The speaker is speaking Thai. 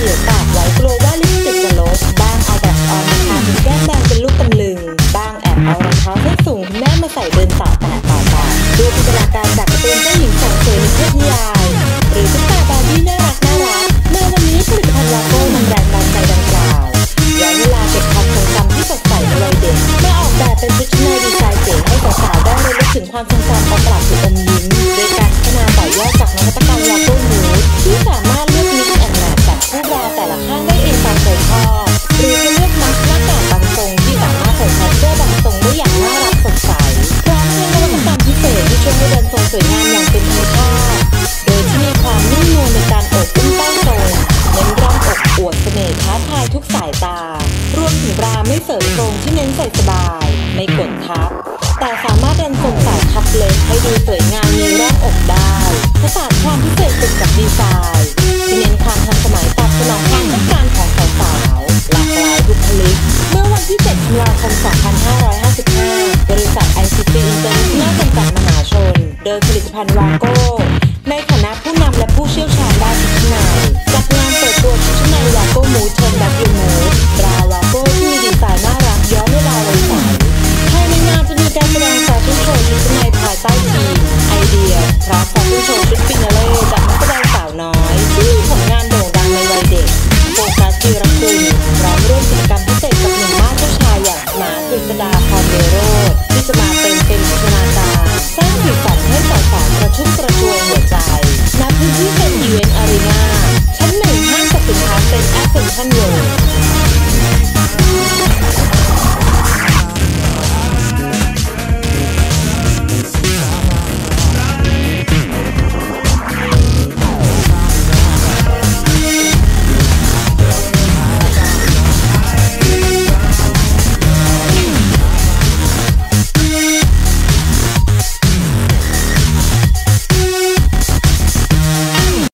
เหลือตากไว้กลัวว่าลิปสติกจะลดบางเอาแบบออนนะคะแก้มแดงเป็นลูกตำลึงบางแอบเอารองเท้าส้สูงคุณแม่มาใส่เดินสาวขณต่อต่ดูพัฒนาการจากกตูนเจ้าหญิงแสงสวยในเทพนิยายหรือตุ๊กาบาร์บี้น่ารักน่ารักม้วันนี้ผลิตภัณฑ์ลโก้แรงบันดังกล่าวย้อนเวลาเก็บคามทรงจำที่สดใสในวัยเด็กมาออกแบบเป็นชุดชั้ในดีไซน์เก๋ให้สาวได้เรยนรู้ถึงความทรงจำประหลาดสุดอมยิ้มโดยการพัฒนาต่อยอดจากนวัตกรรมลาโก้นูที่สามารถ สวยงามอย่างเป็นธรรมชาติโดยที่มีความนุ่มนวลในการอบอุ้มแป้งตรงเน้นร่องอกอวดเสน่ห์ท้าทายทุกสายตา รวมถึงราไม่เสริมครงที่เน้นใส่สบาย ไม่กดทับ แต่สามารถดันทรงสายทับเลยให้ดูสวยงามในร่องอกได้ผสานความพิเศษสุดกับดีไซน์ พันฑ์วาโก้ ในฐานะผู้นำและผู้เชี่ยวชาญด้านชุดชั้นในจากงานเปิดตัวชุดชั้นในวาโก้มูเทนดับยูมูตราวาโก้ที่มีดีไซน์น่ารักย้อนเวลาวัยใสภายในงานจะมีการแสดงแฟชั่นโชว์ชุดชั้นในภายใต้ ทุกมกระชวยหัวใจณพื้นที่เป็นอีเวนต์อารีนาชั้นหนึ่งห้างสรรพสินค้าเป็นแอสเซนชั่นเวิลด์